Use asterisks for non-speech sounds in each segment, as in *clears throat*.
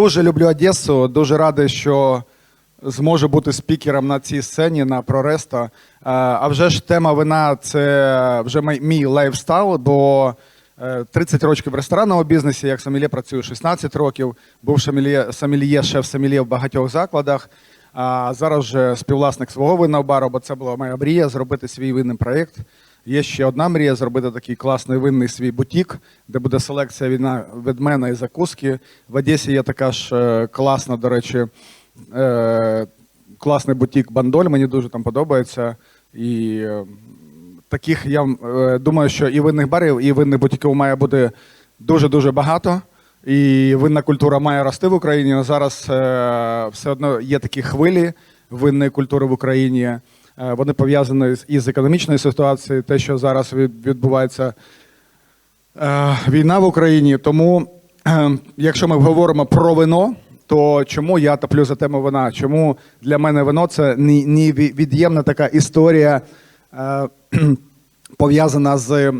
Дуже люблю Одесу. Дуже радий, що зможу бути спікером на цій сцені на Прореста. Е, А вже ж тема вина це вже мій- лайфстайл, бо е, 30 років в ресторанному бізнесі, як сомельє працюю 16 років, був сомельє шеф сомельє в багатьох закладах. А зараз вже співвласник свого винного бару, бо це була моя мрія зробити свій винний проєкт. Є ще одна мрія зробити такий класний винний свій бутік, де буде селекція вина від мене і закуски. В Одесі є така ж е, класна, до речі, е, класний бутік Бандоль. Мені дуже там подобається. І е, таких я думаю, що і винних барів, і винних бутіків має бути дуже-дуже багато. І винна культура має рости в Україні. Зараз все одно є такі хвилі винної культури в Україні. Е, Вони пов'язані із економічною ситуацією, те, що зараз відбувається е, війна в Україні. Тому, е, якщо ми говоримо про вино, то чому я топлю за тему вина? Чому для мене вино це не- невід'ємна така історія. *clears throat* Пов'язана з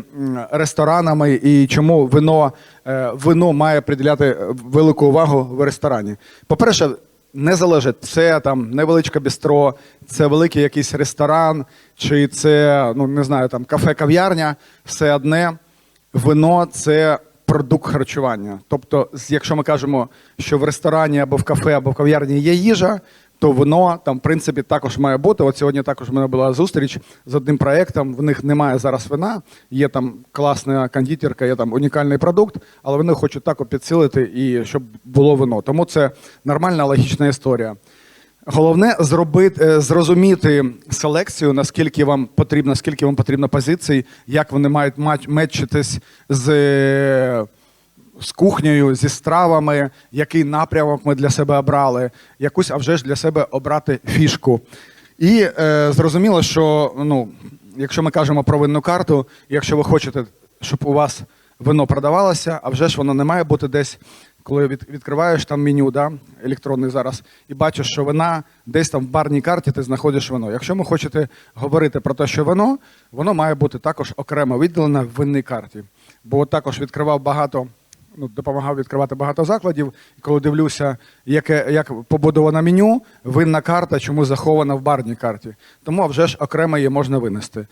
ресторанами і чому вино, вино має приділяти велику увагу в ресторані. По-перше, не залежить, це там невеличке бістро, це великий якийсь ресторан, чи це, ну не знаю, там кафе-кав'ярня, все одне вино це продукт харчування. Тобто, якщо ми кажемо, що в ресторані або в кафе, або в кав'ярні є їжа, то воно там, в принципі, також має бути. От сьогодні також в мене була зустріч з одним проєктом. В них немає зараз вина, є там класна кондитерка, є там унікальний продукт, але вони хочуть також підсилити і щоб було вино. Тому це нормальна логічна історія. Головне зробити, е, зрозуміти селекцію, наскільки вам потрібно, скільки вам потрібно позицій, як вони мають метчитись з, е, з кухнею, зі стравами, який напрямок ми для себе обрали, якусь а вже ж для себе обрати фішку. І е, зрозуміло, що ну, якщо ми кажемо про винну карту, якщо ви хочете, щоб у вас вино продавалося, а вже ж воно не має бути десь, коли від, відкриваєш там меню, да, електронний зараз, і бачиш, що вина десь там в барній карті ти знаходиш вино. Якщо ви хочете говорити про те, що вино, воно має бути також окремо відділене в винній карті. Бо також відкривав багато. Ну, допомагав відкривати багато закладів. І коли дивлюся, яке як побудовано меню, винна карта, чому захована в барній карті. Тому вже ж окремо її можна винести.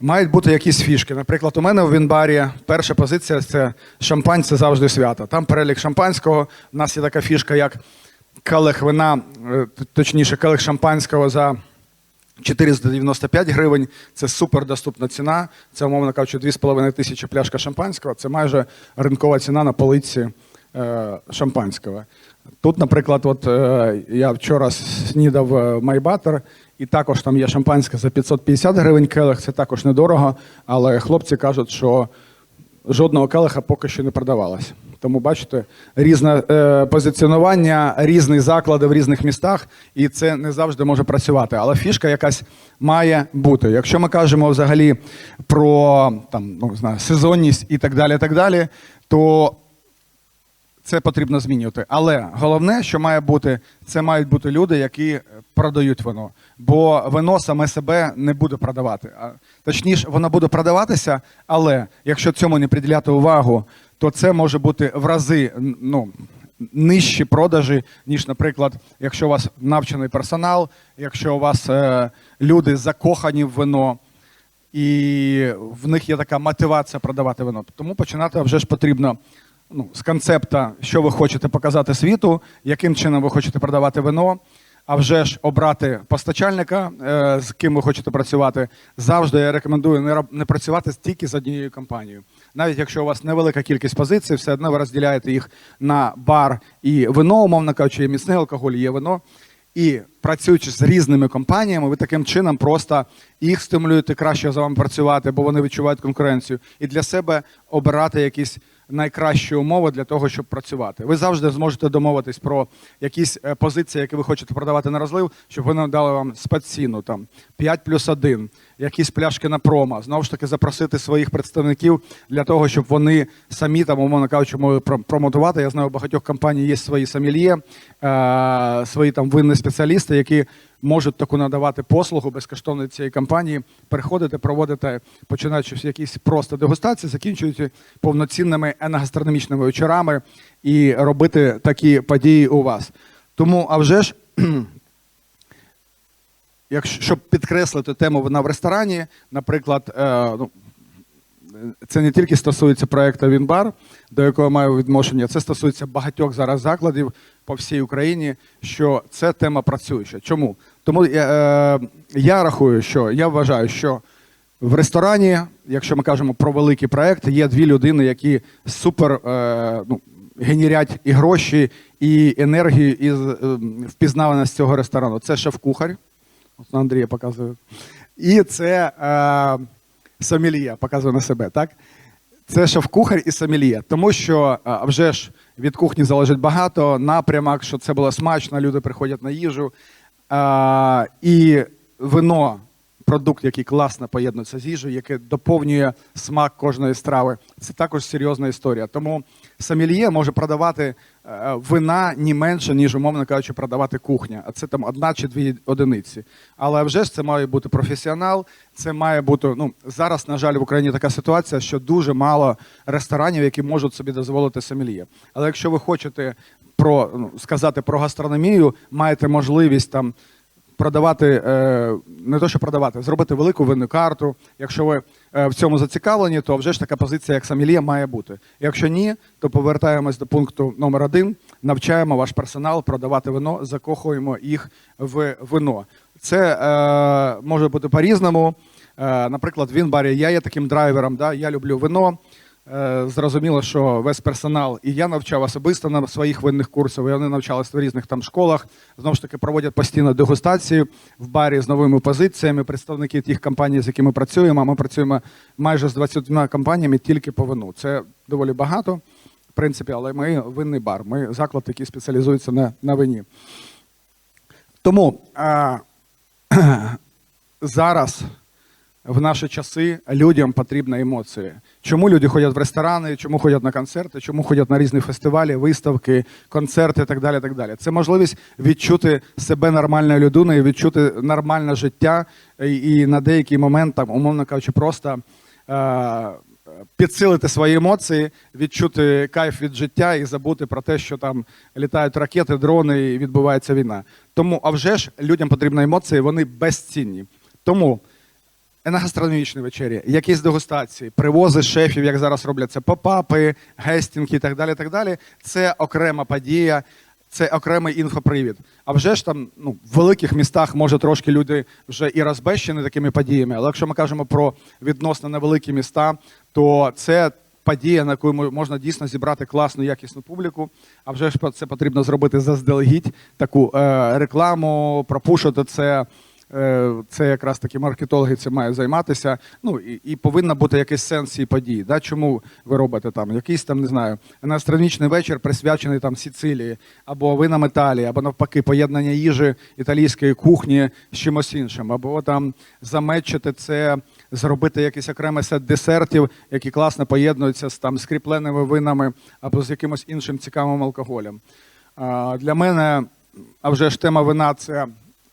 Мають бути якісь фішки. Наприклад, у мене в Вінбарі перша позиція це шампань це завжди свято. Там перелік шампанського. У нас є така фішка, як келих вина, е, точніше, келих шампанського за 495 гривень. Це супер доступна ціна. Це, умовно кажучи, 2,5 тисячі пляшка шампанського. Це майже ринкова ціна на полиці е, шампанського. Тут, наприклад, от е, я вчора снідав е, Майбатер, і також там є шампанське за 550 гривень келих. Це також недорого, але хлопці кажуть, що жодного келиха поки що не продавалось. Тому бачите, різне е, позиціонування, різні заклади в різних містах, і це не завжди може працювати. Але фішка якась має бути. Якщо ми кажемо взагалі про там, ну, знаю, сезонність і так далі, так далі, то це потрібно змінювати. Але головне, що має бути, це мають бути люди, які продають вино. Бо вино саме себе не буде продавати. Точніше, воно буде продаватися, але якщо цьому не приділяти увагу, то це може бути в рази ну, нижчі продажі, ніж, наприклад, якщо у вас навчений персонал, якщо у вас е, люди закохані в вино і в них є така мотивація продавати вино. Тому починати вже ж потрібно ну, з концепта, що ви хочете показати світу, яким чином ви хочете продавати вино. А вже ж обрати постачальника, е, з ким ви хочете працювати. Завжди я рекомендую не, працювати тільки з однією компанією. Навіть якщо у вас невелика кількість позицій, все одно ви розділяєте їх на бар і вино, умовно кажучи, є міцний алкоголь, є вино. І працюючи з різними компаніями, ви таким чином просто їх стимулюєте краще за вами працювати, бо вони відчувають конкуренцію, і для себе обирати якісь найкращі умови для того, щоб працювати. Ви завжди зможете домовитись про якісь е, позиції, які ви хочете продавати на розлив, щоб вони дали вам спецціну там 5 плюс 1, якісь пляшки на промо. Знову ж таки, запросити своїх представників для того, щоб вони самі там, умовно кажучи, могли про- промотувати. Я знаю, у багатьох компаній є свої сомельє, е, свої там винні спеціалісти, які можуть таку надавати послугу безкоштовно цієї компанії, приходите, проводите, починаючи якісь просто дегустації, закінчуючи повноцінними еногастрономічними вечорами і робити такі події у вас. Тому, а вже ж, якщо щоб підкреслити тему вина в ресторані, наприклад, е, ну, це не тільки стосується проекту Вінбар, до якого маю відношення, це стосується багатьох зараз закладів по всій Україні, що це тема працююча. Чому? Тому я, е, я рахую, що я вважаю, що в ресторані, якщо ми кажемо про великий проект, є дві людини, які супер е, ну, генерять і гроші, і енергію, і е, впізнаваність цього ресторану. Це шеф-кухар. На Андрія показую. І це е, сомельє, показує на себе, так? Це шеф-кухар і сомельє. Тому що а, а вже ж від кухні залежить багато, напрямок, що це було смачно, люди приходять на їжу. А, і вино, продукт, який класно поєднується з їжею, яке доповнює смак кожної страви. Це також серйозна історія. Тому сомельє може продавати е, вина не менше, ніж, умовно кажучи, продавати кухня. А це там одна чи дві одиниці. Але вже ж це має бути професіонал. Це має бути. Ну зараз, на жаль, в Україні така ситуація, що дуже мало ресторанів, які можуть собі дозволити сомельє. Але якщо ви хочете про ну, сказати про гастрономію, маєте можливість там продавати, е, не то, що продавати, зробити велику винну карту. Якщо ви е, в цьому зацікавлені, то вже ж така позиція, як сомельє, має бути. Якщо ні, то повертаємось до пункту номер один. Навчаємо ваш персонал продавати вино, закохуємо їх в вино. Це е, може бути по-різному. Наприклад, в Вінбарі я є таким драйвером, да, я люблю вино. Е, Зрозуміло, що весь персонал, і я навчав особисто на своїх винних курсах, і вони навчалися в різних там школах. Знову ж таки, проводять постійно дегустації в барі з новими позиціями. Представники тих компаній, з якими працюємо. Ми працюємо майже з 20 компаніями тільки по вину. Це доволі багато, в принципі, але ми винний бар. Ми заклад, який спеціалізується на, на вині. Тому а, *clears throat* зараз в наші часи людям потрібна емоції. Чому люди ходять в ресторани, чому ходять на концерти, чому ходять на різні фестивалі, виставки, концерти і так далі. так далі. Це можливість відчути себе нормальною людиною, відчути нормальне життя і, на деякий момент, там, умовно кажучи, просто е, підсилити свої емоції, відчути кайф від життя і забути про те, що там літають ракети, дрони і відбувається війна. Тому, а вже ж людям потрібні емоції, вони безцінні. Тому еногастрономічні вечері, якісь дегустації, привози шефів, як зараз роблять це попапи, гестінги і так далі. так далі. Це окрема подія, це окремий інфопривід. А вже ж там ну, в великих містах може трошки люди вже і розбещені такими подіями. Але якщо ми кажемо про відносно невеликі міста, то це подія, на яку можна дійсно зібрати класну якісну публіку. А вже ж це потрібно зробити заздалегідь, таку е, рекламу, пропушити це. Е, Це якраз таки маркетологи цим мають займатися. Ну і, і повинна бути якийсь сенс цієї події. Да? Чому ви робите там якийсь там, не знаю, астрономічний вечір присвячений там Сицилії, або винам Італії, або навпаки, поєднання їжі італійської кухні з чимось іншим, або там замечити це, зробити якийсь окремий сет десертів, які класно поєднуються з там скріпленими винами або з якимось іншим цікавим алкоголем. Для мене, а вже ж тема вина це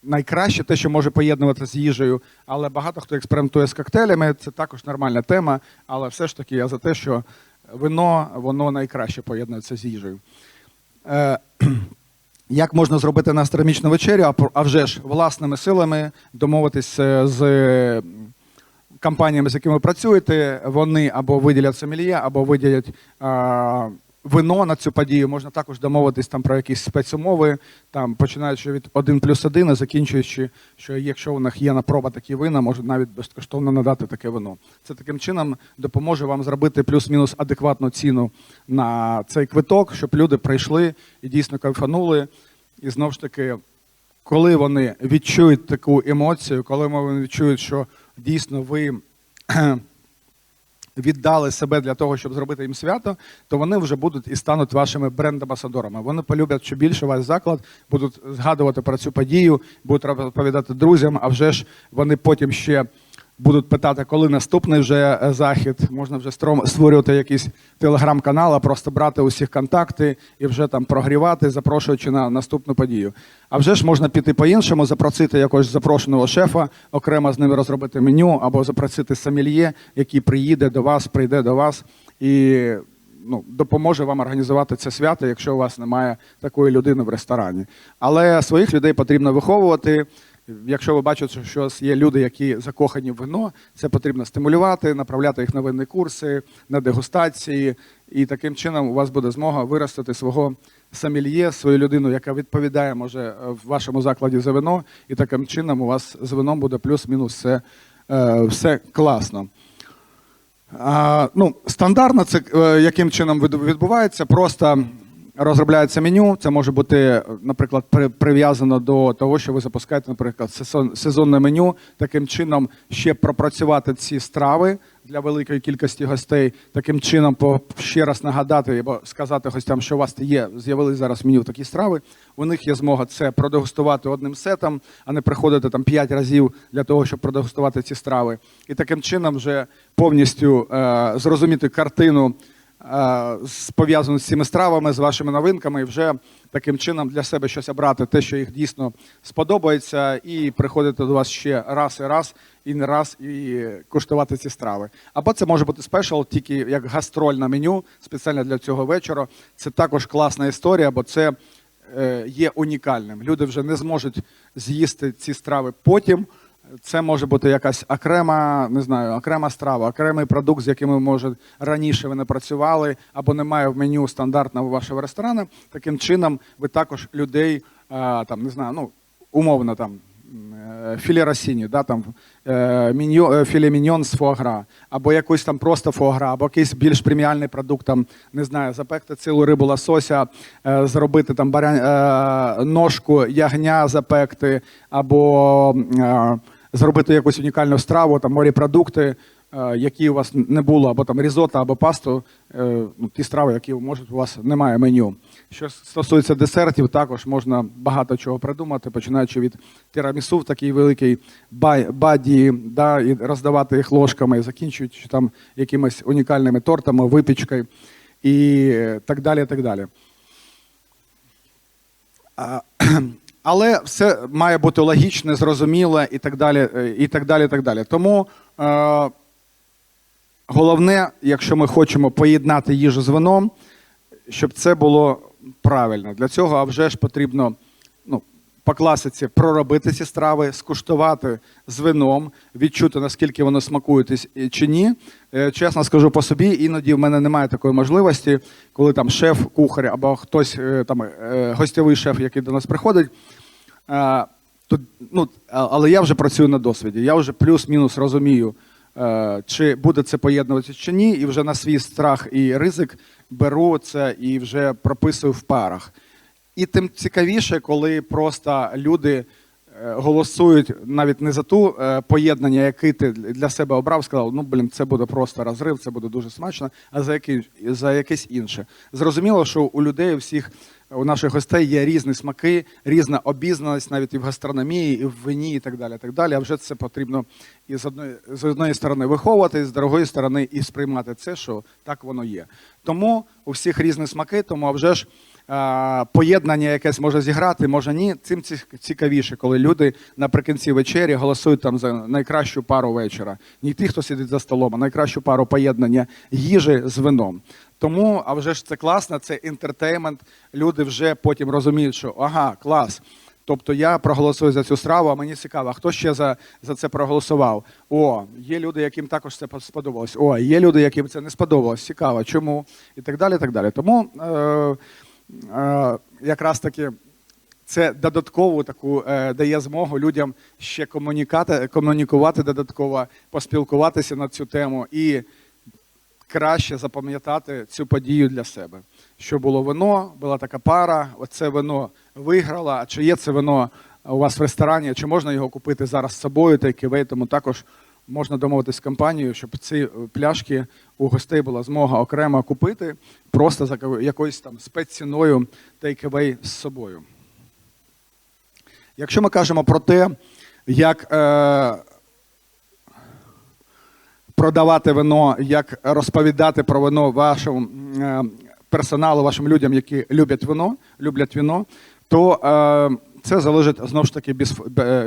найкраще те, що може поєднувати з їжею, але багато хто експериментує з коктейлями, це також нормальна тема. Але все ж таки я за те, що вино воно найкраще поєднується з їжею. Е, *clears throat* як можна зробити на астрономічну вечерю, а, вже ж власними силами домовитись е, з е, компаніями, з якими ви працюєте, вони або виділять сомельє, або виділять а, вино на цю подію. Можна також домовитись там про якісь спецумови, там починаючи від 1 плюс 1 і закінчуючи, що якщо у них є на проба такі вина, можуть навіть безкоштовно надати таке вино. Це таким чином допоможе вам зробити плюс-мінус адекватну ціну на цей квиток, щоб люди прийшли і дійсно кайфанули. І знову ж таки, коли вони відчують таку емоцію, коли вони відчують, що дійсно ви віддали себе для того, щоб зробити їм свято, то вони вже будуть і стануть вашими бренд-амбасадорами. Вони полюблять ще більше ваш заклад, будуть згадувати про цю подію, будуть розповідати друзям, а вже ж вони потім ще будуть питати, коли наступний вже е, захід. Можна вже створювати якийсь телеграм-канал, а просто брати усіх контакти і вже там прогрівати, запрошуючи на наступну подію. А вже ж можна піти по-іншому, запросити якогось запрошеного шефа, окремо з ними розробити меню, або запросити сомельє, який приїде до вас, прийде до вас і ну, допоможе вам організувати це свято, якщо у вас немає такої людини в ресторані. Але своїх людей потрібно виховувати. Якщо ви бачите, що є люди, які закохані в вино, це потрібно стимулювати, направляти їх на винні курси, на дегустації, і таким чином у вас буде змога виростити свого сомельє, свою людину, яка відповідає може в вашому закладі за вино, і таким чином у вас з вином буде плюс-мінус все, е, все класно. А, ну, стандартно це е, яким чином відбувається? Просто розробляється меню. Це може бути, наприклад, при- прив'язано до того, що ви запускаєте, наприклад, сезон, сезонне меню. Таким чином ще пропрацювати ці страви для великої кількості гостей. Таким чином, ще раз нагадати або сказати гостям, що у вас є, з'явились зараз меню такі страви. У них є змога це продегустувати одним сетом, а не приходити там 5 разів для того, щоб продегустувати ці страви. І таким чином вже повністю е, зрозуміти картину пов'язану з цими стравами, з вашими новинками, і вже таким чином для себе щось обрати, те, що їх дійсно сподобається, і приходити до вас ще раз і раз, і не раз, і куштувати ці страви. Або це може бути спешл, тільки як гастрольне меню, спеціально для цього вечора. Це також класна історія, бо це е, є унікальним. Люди вже не зможуть з'їсти ці страви потім. Це може бути якась окрема, не знаю, окрема страва, окремий продукт, з яким може раніше ви не працювали, або немає в меню стандартного вашого ресторану. Таким чином, ви також людей, там не знаю, ну умовно там. е, Філе Росіні, да, там, е, міньо, е, філе міньон з фуагра, або якийсь там просто фуагра, або якийсь більш преміальний продукт, там, не знаю, запекти цілу рибу лосося, зробити там баря, ножку ягня запекти, або зробити якусь унікальну страву, там морепродукти, е, які у вас не було, або там різота, або пасту, е, ну, ті страви, які може у вас немає меню. Що стосується десертів, також можна багато чого придумати, починаючи від тирамісу в такій великій баді, да, і роздавати їх ложками, закінчуючи там якимись унікальними тортами, випічкою і е, так далі. Так далі. Але все має бути логічне, зрозуміле і так далі. е, І так далі, так далі. Тому е, головне, якщо ми хочемо поєднати їжу з вином, щоб це було правильно. Для цього а вже ж потрібно по класиці проробити ці страви, скуштувати з вином, відчути, наскільки воно смакує чи ні. Е, Чесно скажу по собі, іноді в мене немає такої можливості, коли там шеф, кухар або хтось е, там е, гостєвий шеф, який до нас приходить. То, ну, але я вже працюю на досвіді. Я вже плюс-мінус розумію, чи буде це поєднуватися чи ні, і вже на свій страх і ризик беру це і вже прописую в парах. І тим цікавіше, коли просто люди е, голосують навіть не за ту е, поєднання, яке ти для себе обрав, сказав, ну блін, це буде просто розрив, це буде дуже смачно, а за який за якесь інше. Зрозуміло, що у людей у всіх у наших гостей є різні смаки, різна обізнаність навіть і в гастрономії, і в вині, і так далі. Так далі. А вже це потрібно і з одної з одної сторони виховувати, з другої сторони і сприймати це, що так воно є. Тому у всіх різні смаки, тому а вже ж. Поєднання якесь може зіграти, може ні. Цим цікавіше, коли люди наприкінці вечері голосують там за найкращу пару вечора. Не ті, хто сидить за столом, а найкращу пару поєднання їжі з вином. Тому, а вже ж це класно, це інтертеймент. Люди вже потім розуміють, що ага, клас. Тобто я проголосую за цю страву, а мені цікаво, хто ще за, за це проголосував? О, є люди, яким також це сподобалось. О, є люди, яким це не сподобалось. Цікаво, чому? І так далі. так далі. Тому е, якраз таки це додаткову таку е, дає змогу людям ще комунікати, комунікувати додатково, поспілкуватися на цю тему і краще запам'ятати цю подію для себе. Що було вино, була така пара, оце вино виграло. А чи є це вино у вас в ресторані, чи можна його купити зараз з собою, тейківей, тому також можна домовитися з компанією, щоб ці е, пляшки у гостей була змога окремо купити, просто за якоюсь там спецціною тейківей з собою. Якщо ми кажемо про те, як е, продавати вино, як розповідати про вино вашому е, персоналу, вашим людям, які люблять вино, люблять вино, то е, це залежить знову ж таки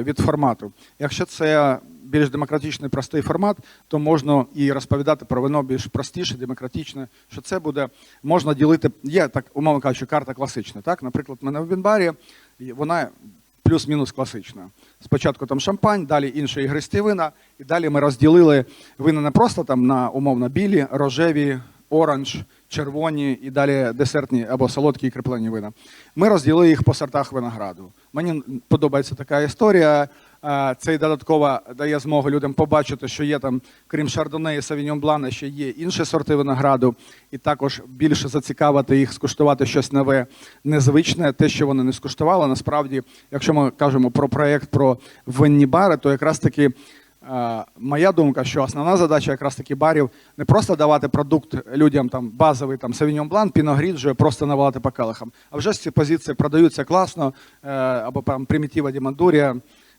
від формату. Якщо це більш демократичний простий формат, то можна і розповідати про вино більш простіше, демократичне. Що це буде можна ділити. Є так, умовно кажучи, карта класична. Так, наприклад, в мене в Вінбарі і вона плюс-мінус класична. Спочатку там шампань, далі інші ігристі вина, і далі ми розділили вина не просто там на умовно білі, рожеві, оранж, червоні і далі десертні або солодкі і креплені вина. Ми розділили їх по сортах винограду. Мені подобається така історія. Це й додатково дає змогу людям побачити, що є там, крім шардоне і савіньон блана, ще є інші сорти винограду, і також більше зацікавити їх скуштувати щось нове, незвичне, те, що вони не скуштували. Насправді, якщо ми кажемо про проєкт про винні бари, то якраз таки. Е, Моя думка, що основна задача якраз таки барів не просто давати продукт людям там базовий там Sauvignon Blanc, Pinot Grigio, просто навалити по келихам. А вже ж ці позиції продаються класно, е, або там примітива Дімандурія.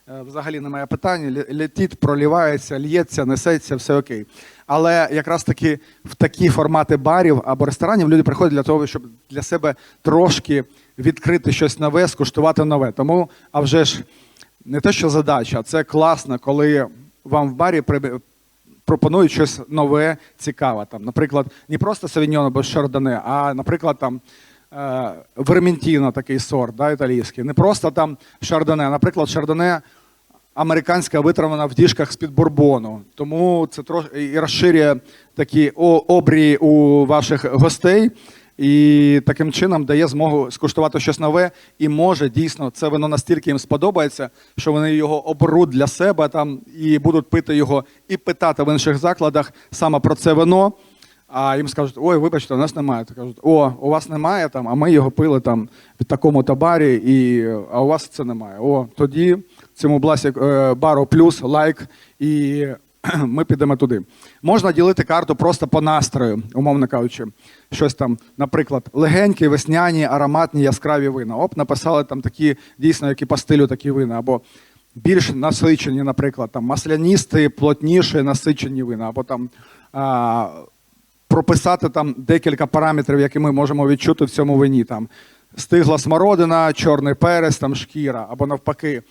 Е, Взагалі немає питань, летить, пролівається, л'ється, несеться, все окей. Але якраз таки в такі формати барів або ресторанів люди приходять для того, щоб для себе трошки відкрити щось нове, скуштувати нове. Тому, а вже ж не те, що задача, це класно, коли вам в барі пропонують щось нове, цікаве. Там, наприклад, не просто савіньон або шардоне, а, наприклад, там. е, Верментіно такий сорт, да, італійський. Не просто там шардоне. Наприклад, шардоне американська витравлена в діжках з-під бурбону. Тому це трошки і розширює такі обрії у ваших гостей. І таким чином дає змогу скуштувати щось нове, і може дійсно це вино настільки їм сподобається, що вони його оберуть для себе там і будуть пити його і питати в інших закладах саме про це вино. А їм скажуть, ой, вибачте, у нас немає. То кажуть, о, у вас немає там, а ми його пили там в такому то барі, і, а у вас це немає. О, тоді цьому бласі, е, бару плюс, лайк, і *clears throat* ми підемо туди. Можна ділити карту просто по настрою, умовно кажучи. Щось там, наприклад, легенькі, весняні, ароматні, яскраві вина. Оп, написали там такі, дійсно, які по стилю такі вина. Або більш насичені, наприклад, там масляністі, плотніші, насичені вина, або там. А, прописати там декілька параметрів, які ми можемо відчути в цьому вині. Там стигла смородина, чорний перець, там шкіра, або навпаки,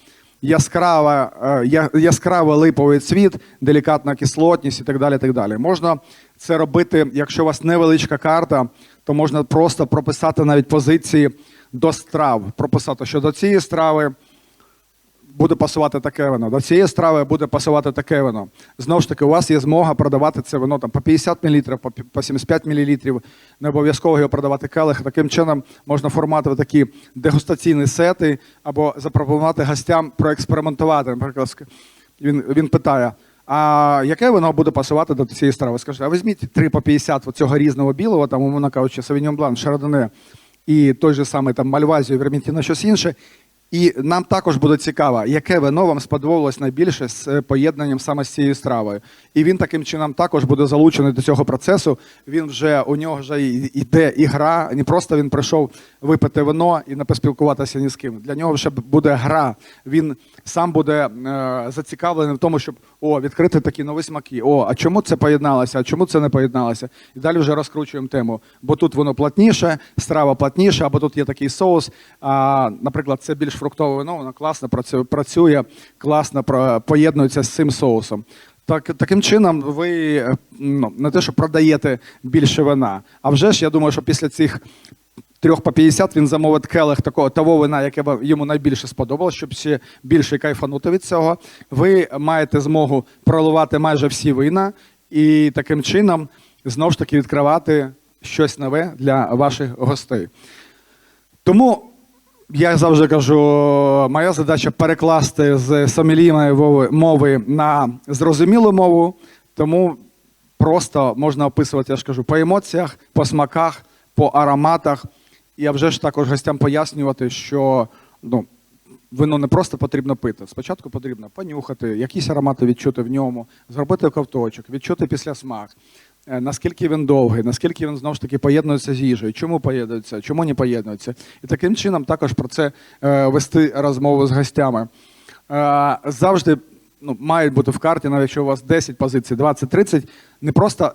яскрава, е, я- яскравий липовий цвіт, делікатна кислотність і так далі. Так далі. Можна це робити, якщо у вас невеличка карта, то можна просто прописати навіть позиції до страв. Прописати, що до цієї страви буде пасувати таке вино. До цієї страви буде пасувати таке вино. Знову ж таки, у вас є змога продавати це вино там, по 50 мл, по 75 мл. Не обов'язково його продавати келих. Таким чином можна формувати такі дегустаційні сети або запропонувати гостям проекспериментувати. Наприклад, він, він питає. А яке воно буде пасувати до цієї страви? Скажете, а візьміть 3 по 50 цього різного білого, там, умовно кажучи, Sauvignon Blanc, Шардоне і той же самий там Мальвазію, Верментіно, щось інше. І нам також буде цікаво, яке вино вам сподобалось найбільше з е, поєднанням саме з цією стравою. І він таким чином також буде залучений до цього процесу. Він вже у нього вже йде ігра, не просто він прийшов випити вино і не поспілкуватися ні з ким. Для нього вже буде гра. Він сам буде е, зацікавлений в тому, щоб о, відкрити такі нові смаки. О, а чому це поєдналося? А чому це не поєдналося? І далі вже розкручуємо тему. Бо тут воно плотніше, страва плотніша, або тут є такий соус. А, наприклад, це більш фруктове вино, воно класно працює, класно поєднується з цим соусом. Так, таким чином, ви е, ну, не те, що продаєте більше вина, а вже ж я думаю, що після цих трьох по 50 він замовить келих такого того вина, яке йому найбільше сподобалось, щоб ще більше кайфанути від цього. Ви маєте змогу проливати майже всі вина і таким чином знову ж таки відкривати щось нове для ваших гостей. Тому я завжди кажу, моя задача перекласти з сомелійної мови- на зрозумілу мову, тому просто можна описувати, я ж кажу, по емоціях, по смаках, по ароматах. І а вже ж також гостям пояснювати, що ну, вино не просто потрібно пити. Спочатку потрібно понюхати, якісь аромати відчути в ньому, зробити ковточок, відчути після смак. Е, Наскільки він довгий, наскільки він знову ж таки поєднується з їжею, чому поєднується, чому не поєднується. І таким чином також про це е, вести розмову з гостями. Е, завжди ну, мають бути в карті, навіть якщо у вас 10 позицій, 20, 30, не просто,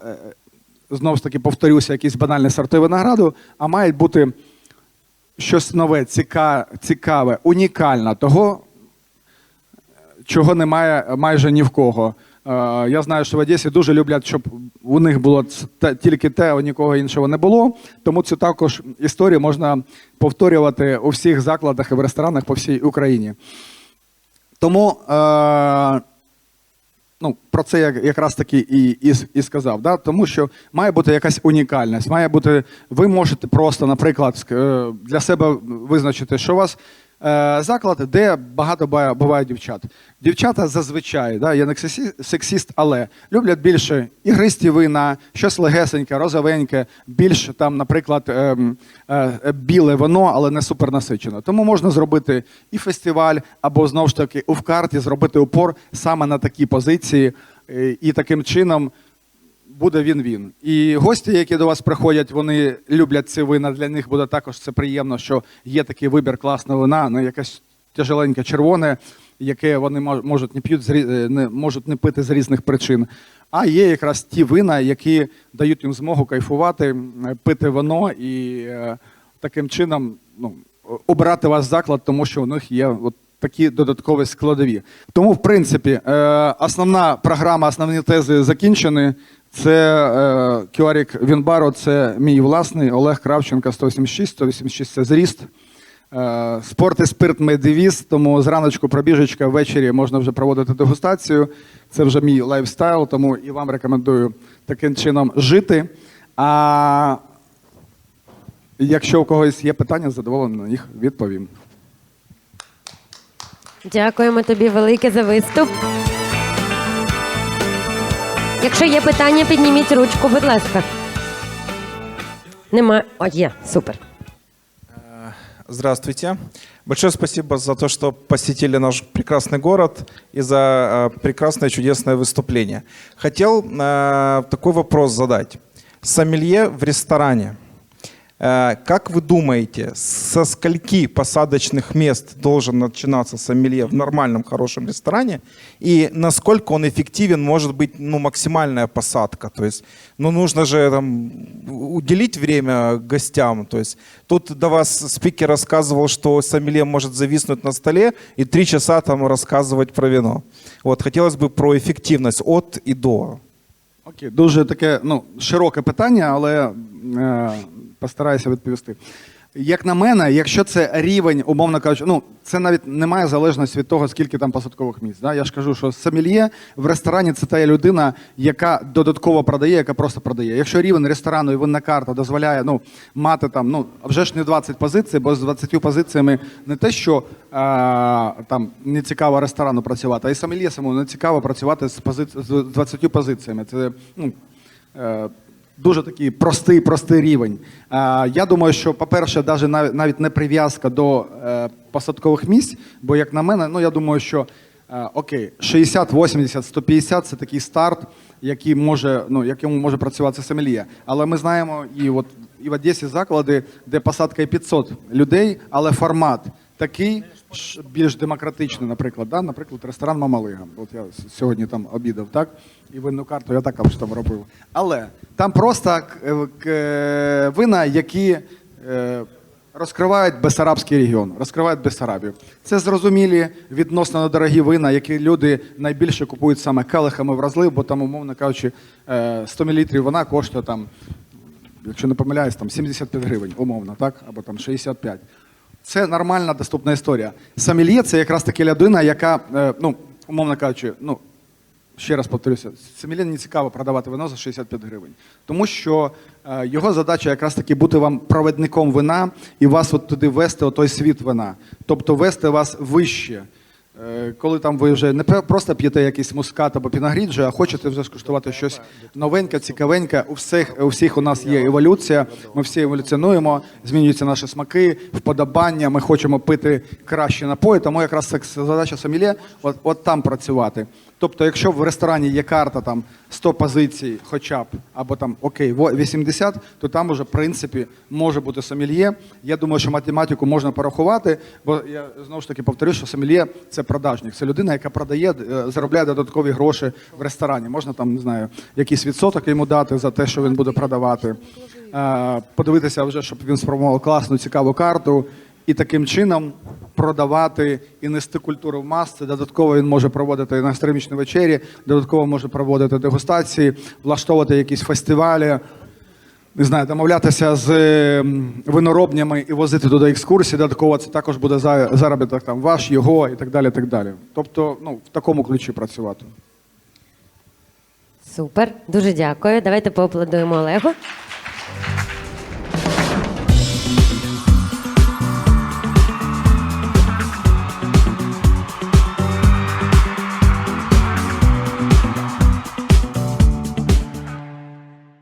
знову ж таки, повторюся, якісь банальні сорти винограду, а мають бути щось нове, цікаве, унікальне, того, чого немає майже ні в кого. Е, Я знаю, що в Одесі дуже люблять, щоб у них було тільки те, а нікого іншого не було. Тому цю також історію можна повторювати у всіх закладах і в ресторанах по всій Україні. Тому е, ну, про це я якраз таки і, і, і сказав. Да? Тому що має бути якась унікальність. Має бути, ви можете просто, наприклад, е, для себе визначити, що у вас заклад, де багато буває, дівчат. Дівчата зазвичай, да, я не сексіст, але люблять більше ігристі вина, щось легесеньке, розовеньке, більш там, наприклад, ем, е, е, біле вино, але не супернасичене. Тому можна зробити і фестиваль, або знову ж таки у карті зробити упор саме на такі позиції, е, і таким чином буде він-він. І гості, які до вас приходять, вони люблять ці вина. Для них буде також це приємно, що є такий вибір класного вина, не якесь тяжеленьке червоне, яке вони можуть не п'ють е, не можуть не пити з різних причин. А є якраз ті вина, які дають їм змогу кайфувати, пити вино і е, таким чином ну, обирати ваш заклад, тому що у них є от такі додаткові складові. Тому, в принципі, е, основна програма, основні тези закінчені. Це е, Вінбаро, це мій власний Олег Кравченко 186, 186 це зріст. Е, Спорт і спирт мій девіз, тому зраночку пробіжечка, ввечері можна вже проводити дегустацію. Це вже мій лайфстайл, тому і вам рекомендую таким чином жити. А якщо у когось є питання, задоволено на них відповім. Дякуємо тобі велике за виступ. Якщо є питання, підніміть ручку, будь ласка. Нема. О, є, супер. Здравствуйте. Большое спасибо за то, что посетили наш прекрасный город и за э, прекрасное чудесное выступление. Хотел э, такой вопрос задать. Сомелье в ресторане. Э, как вы думаете, со скольки посадочных мест должен начинаться сомелье в нормальном хорошем ресторане и насколько он эффективен может быть ну, максимальная посадка? То есть, ну нужно же там, уделить время гостям. То есть, тут до вас спикер рассказывал, что сомелье может зависнуть на столе и три часа там рассказывать про вино. Вот, хотелось бы про эффективность от и до. Окей, дуже таке ну, широке питання, але е, постараюся відповісти. Як на мене, якщо це рівень, умовно кажучи, ну це навіть не має залежності від того, скільки там посадкових місць. Да? Я ж кажу, що сомельє в ресторані це та людина, яка додатково продає, яка просто продає. Якщо рівень ресторану і винна карта дозволяє ну, мати там, ну вже ж не 20 позицій, бо з 20 позиціями не те, що е, там не цікаво ресторану працювати, а і сомельє самому не цікаво працювати з, пози... з 20 позиціями. Це ну, е, дуже такий простий, простий рівень. Я думаю, що, по-перше, навіть, навіть не прив'язка до е, посадкових місць, бо, як на мене, ну я думаю, що е, окей, 60, 80, 150 це такий старт, який може, ну, якому може працювати сомельє. Але ми знаємо і от і в Одесі заклади, де посадка і 500 людей, але формат такий більш демократичний, наприклад. Да? Наприклад, ресторан Мамалига. От я сьогодні там обідав, так? І винну карту я також там робив. Але там просто е, е, вина, які е, розкривають Бесарабський регіон, розкривають Бесарабію. Це зрозумілі відносно недорогі вина, які люди найбільше купують саме келихами в розлив, бо там, умовно кажучи, е, 100 мл вина коштує там якщо не помиляюсь, там 75 гривень, умовно, так? Або там 65. Це нормальна доступна історія. Самільє – це якраз таки людина, яка, е, ну, умовно кажучи, ну, ще раз повторюся, сомельє не цікаво продавати вино за 65 гривень. Тому що е, його задача якраз таки бути вам провідником вина і вас от туди вести, отой той світ вина. Тобто вести вас вище. Е, Коли там ви вже не просто п'єте якийсь мускат або пінагріджо, а хочете вже скуштувати щось новеньке, цікавеньке. У всіх, у всіх у нас є еволюція. Ми всі еволюціонуємо, змінюються наші смаки, вподобання. Ми хочемо пити кращі напої. Тому якраз задача сомельє от, от там працювати. Тобто, якщо в ресторані є карта там 100 позицій, хоча б або там окей, во- 80, то там уже в принципі може бути сомельє. Я думаю, що математику можна порахувати, бо я знову ж таки повторю, що сомельє це продажник. Це людина, яка продає, е, заробляє додаткові гроші в ресторані. Можна там, не знаю, якийсь відсоток йому дати за те, що він буде продавати. Е, Подивитися вже, щоб він сформував класну, цікаву карту. І таким чином продавати і нести культуру в мас. Це додатково він може проводити гастрономічні вечері, додатково може проводити дегустації, влаштовувати якісь фестивалі, не знаю, домовлятися з ем, виноробнями і возити туди екскурсії. Додатково це також буде заробіток там ваш, його і так далі. так далі. Тобто, ну, в такому ключі працювати. Супер, дуже дякую. Давайте поаплодуємо Олегу.